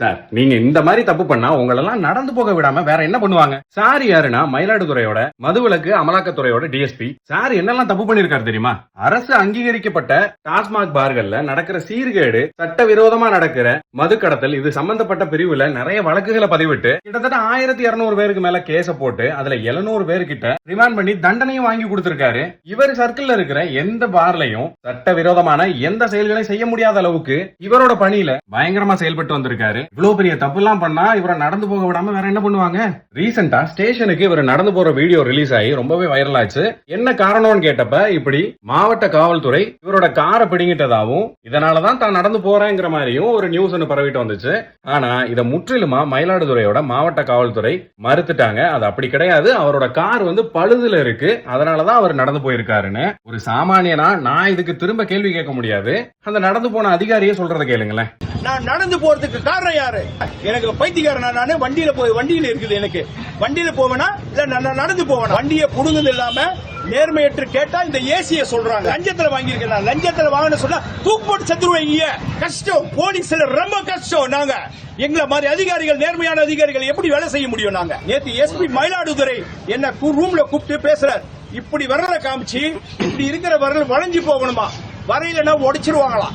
Sir நீங்க இந்த மாதிரி தப்பு பண்ணா உங்களெல்லாம் நடந்து போக விடாம வேற என்ன பண்ணுவாங்க? சார் யாருன்னா மயிலாடுதுறையோட மதுவிலக்கு அமலாக்கத்துறையோட டிஎஸ்பி சார் என்னெல்லாம் தப்பு பண்ணிருக்காரு தெரியுமா? அரசு அங்கீகரிக்கப்பட்ட டாஸ்மாக் பார்கள்ல நடக்கிற சீர்கேடு சட்டவிரோதமா நடக்கிற மது கடத்தல் இது சம்பந்தப்பட்ட பிரிவுல நிறைய வழக்குகளை பதிவிட்டு கிட்டத்தட்ட ஆயிரத்தி இருநூறு பேருக்கு மேல கேச போட்டு அதுல எழுநூறு பேருக்கிட்ட ரிமாண்ட் பண்ணி தண்டனையும் வாங்கி கொடுத்திருக்காரு. இவர் சர்க்கிள்ல இருக்கிற எந்த பார்லையும் சட்டவிரோதமான எந்த செயல்களையும் செய்ய முடியாத அளவுக்கு இவரோட பணியில பயங்கரமா செயல்பட்டு வந்திருக்காரு. இவ்வளவு பெரிய தப்பு எல்லாம் பண்ணா இவரை நடந்து போக விடாம வேற என்ன பண்ணுவாங்க? ரீசெண்டா ஸ்டேஷனுக்கு இவர் நடந்து போற வீடியோ ரிலீஸ் ஆகி ரொம்பவே வைரல் ஆச்சு என்ன காரணம்னு கேட்டப்ப இப்படி மாவட்ட காவல்துறை இவரோட காரை பிடிங்கிட்டதாவும் இதனாலதான் தான் நடந்து போறேங்கிற மாதிரியும் ஒரு நியூஸ் ஒன்று பரவிட்டு வந்துச்சு. ஆனா இதை முற்றிலுமா மயிலாடுதுறையோட மாவட்ட காவல்துறை மறுத்துட்டாங்க. அது அப்படி கிடையாது. அவரோட கார் வந்து பழுதுல இருக்கு. அதனாலதான் அவர் நடந்து போயிருக்காருன்னு. ஒரு சாமானியனா நான் இதுக்கு திரும்ப கேள்வி கேட்க முடியாது. அந்த நடந்து போன அதிகாரியே சொல்றதை கேளுங்களேன். நான் நடந்து போறதுக்கு காரணம் யாரு? எனக்கு பைத்தியக்காரன் நான்? வண்டியில போய் வண்டியில இருக்குது எனக்கு. வண்டியில போவேனா? இல்ல நான் நடந்து போவேனா? வண்டியை புடுங்குது இல்லாம நேர்மையற்று கேட்டா இந்த ஏசிய சொல்றாங்க. லஞ்சத்துல வாங்கியிருக்கேன் நான். லஞ்சத்துல வாங்கின சொன்னா தூக்கு போட்டு செத்துருவீங்க கஷ்டம். போலீஸ்ல ரொம்ப கஷ்டம் நாங்க. எங்களை மாதிரி அதிகாரிகள் நேர்மையான அதிகாரிகள் எப்படி வேலை செய்ய முடியும் நாங்க? நேத்து எஸ்பி மயிலாடுதுறை என்ன ரூம்ல கூப்பிட்டு பேசுறார். இப்படி வரல காமிச்சு இப்படி இருக்கிற வரல வளைஞ்சு போகணுமா? வரையிலன்னா உடைச்சிருவாங்களாம்.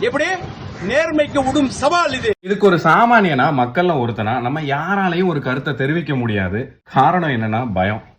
எப்படி? நேர்மைக்கு விடும் சவால் இது. இதுக்கு ஒரு சாமானியனா மக்கள்ல ஒருத்தனா நம்ம யாராலையும் ஒரு கருத்தை தெரிவிக்க முடியாது. காரணம் என்னன்னா பயம்.